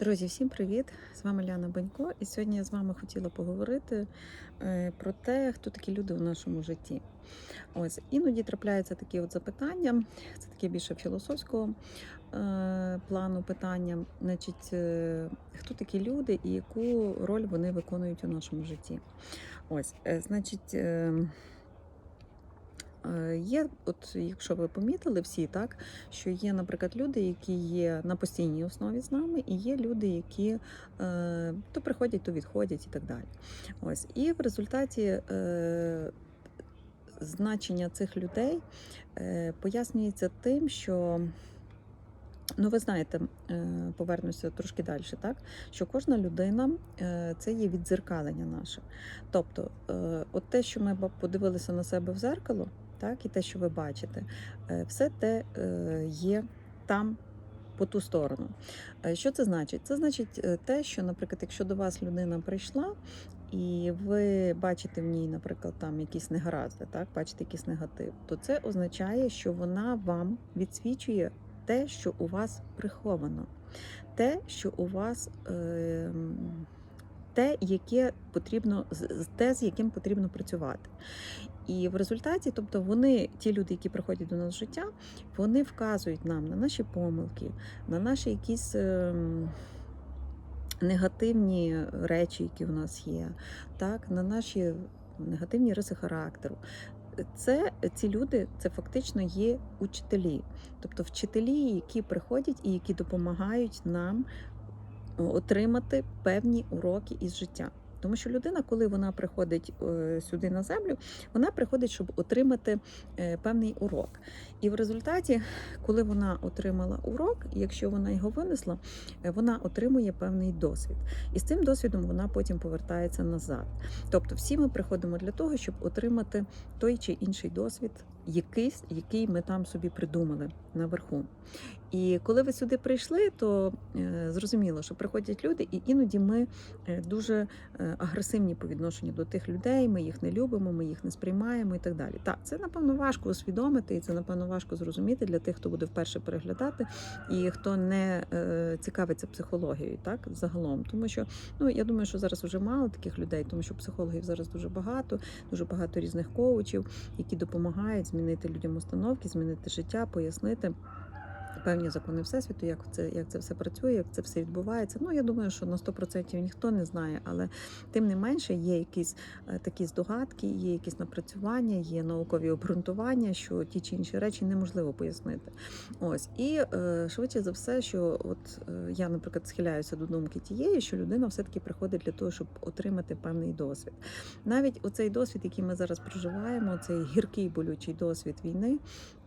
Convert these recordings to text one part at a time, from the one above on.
Друзі, всім привіт! З вами Ляна Банько, і сьогодні я з вами хотіла поговорити е, про те, хто такі люди у нашому житті. Ось іноді трапляються такі от запитання, це таке більше філософського е, плану питання. Значить, е, хто такі люди і яку роль вони виконують у нашому житті? Ось, значить. Е, Є, от якщо ви помітили всі, так що є, наприклад, люди, які є на постійній основі з нами, і є люди, які е, то приходять, то відходять і так далі. Ось і в результаті е, значення цих людей е, пояснюється тим, що. Ну, ви знаєте, е, повернуся трошки далі, так що кожна людина е, це є віддзеркалення наше. Тобто, е, от те, що ми подивилися на себе в зеркало, так, і те, що ви бачите, все те є там. По ту сторону. Що це значить? Це значить те, що, наприклад, якщо до вас людина прийшла, і ви бачите в ній, наприклад, там якісь негаразди, так, бачите якийсь негатив, то це означає, що вона вам відсвічує те, що у вас приховано, те, що у вас. Е, те, яке потрібно, те, з яким потрібно працювати. І в результаті, тобто вони, ті люди, які приходять до нас в життя, вони вказують нам на наші помилки, на наші якісь ем, негативні речі, які в нас є, так, на наші негативні риси характеру. Це ці люди, це фактично є учителі, тобто вчителі, які приходять і які допомагають нам отримати певні уроки із життя. Тому що людина, коли вона приходить е, сюди на землю, вона приходить, щоб отримати е, певний урок. І в результаті, коли вона отримала урок, якщо вона його винесла, е, вона отримує певний досвід. І з цим досвідом вона потім повертається назад. Тобто, всі ми приходимо для того, щоб отримати той чи інший досвід, якийсь, який ми там собі придумали наверху. І коли ви сюди прийшли, то е, зрозуміло, що приходять люди, і іноді ми е, дуже е, агресивні по відношенню до тих людей. Ми їх не любимо, ми їх не сприймаємо і так далі. Так, це напевно важко усвідомити, і це напевно важко зрозуміти для тих, хто буде вперше переглядати, і хто не цікавиться психологією, так загалом. Тому що ну я думаю, що зараз вже мало таких людей, тому що психологів зараз дуже багато, дуже багато різних коучів, які допомагають змінити людям установки, змінити життя, пояснити. Певні закони всесвіту, як це як це все працює, як це все відбувається. Ну я думаю, що на 100% ніхто не знає, але тим не менше є якісь е, такі здогадки, є якісь напрацювання, є наукові обґрунтування, що ті чи інші речі неможливо пояснити. Ось і е, швидше за все, що от е, я, наприклад, схиляюся до думки тієї, що людина все-таки приходить для того, щоб отримати певний досвід. Навіть оцей досвід, який ми зараз проживаємо, цей гіркий болючий досвід війни,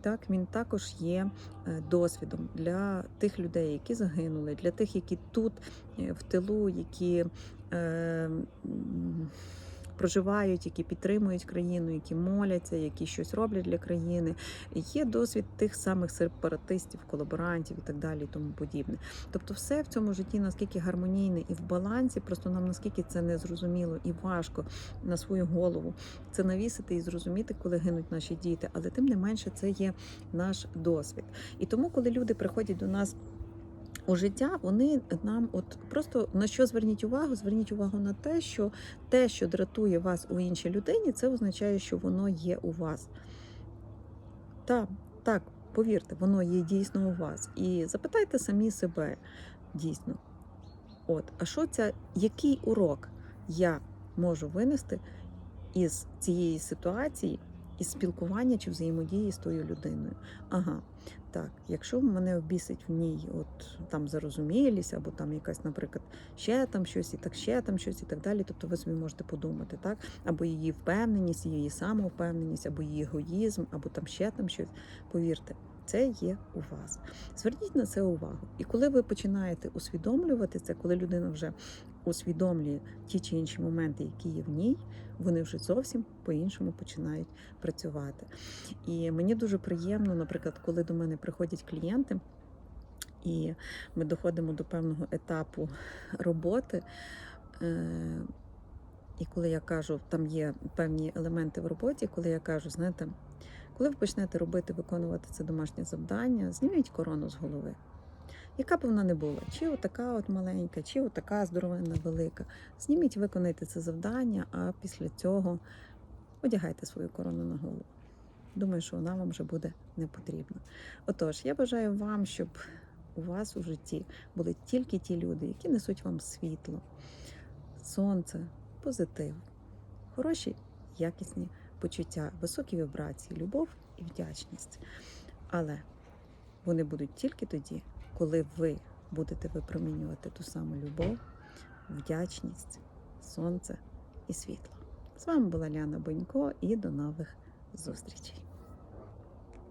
так він також є е, досвідом для тих людей, які загинули, для тих, які тут е, в тилу, які е, проживають, які підтримують країну, які моляться, які щось роблять для країни. Є досвід тих самих сепаратистів, колаборантів і так далі, і тому подібне. Тобто, все в цьому житті наскільки гармонійне і в балансі, просто нам наскільки це незрозуміло і важко на свою голову це навісити і зрозуміти, коли гинуть наші діти. Але тим не менше, це є наш досвід. І тому, коли люди приходять до нас. У життя вони нам, от просто на що зверніть увагу? Зверніть увагу на те, що те, що дратує вас у іншій людині, це означає, що воно є у вас. Так, так, повірте, воно є дійсно у вас. І запитайте самі себе дійсно. От, а що це, який урок я можу винести із цієї ситуації, із спілкування чи взаємодії з тою людиною? Ага, так, якщо мене обісить в ній, от там зарозумілість, або там якась, наприклад, ще там щось, і так ще там щось, і так далі. Тобто ви собі можете подумати, так? Або її впевненість, її самовпевненість, або її егоїзм, або там ще там щось. Повірте, це є у вас. Зверніть на це увагу. І коли ви починаєте усвідомлювати це, коли людина вже усвідомлює ті чи інші моменти, які є в ній, вони вже зовсім по-іншому починають працювати. І мені дуже приємно, наприклад, коли до мене приходять клієнти. І ми доходимо до певного етапу роботи. е, І коли я кажу, там є певні елементи в роботі, коли я кажу, знаєте, коли ви почнете робити, виконувати це домашнє завдання, зніміть корону з голови. яка б вона не була, чи отака от маленька, чи отака здоровенна велика. Зніміть, виконайте це завдання, а після цього одягайте свою корону на голову. Думаю, що вона вам вже буде не потрібна. Отож, я бажаю вам, щоб у вас у житті були тільки ті люди, які несуть вам світло, сонце, позитив, хороші, якісні почуття, високі вібрації, любов і вдячність. Але вони будуть тільки тоді, коли ви будете випромінювати ту саму любов, вдячність, сонце і світло. З вами була Ляна Бонько і до нових зустрічей.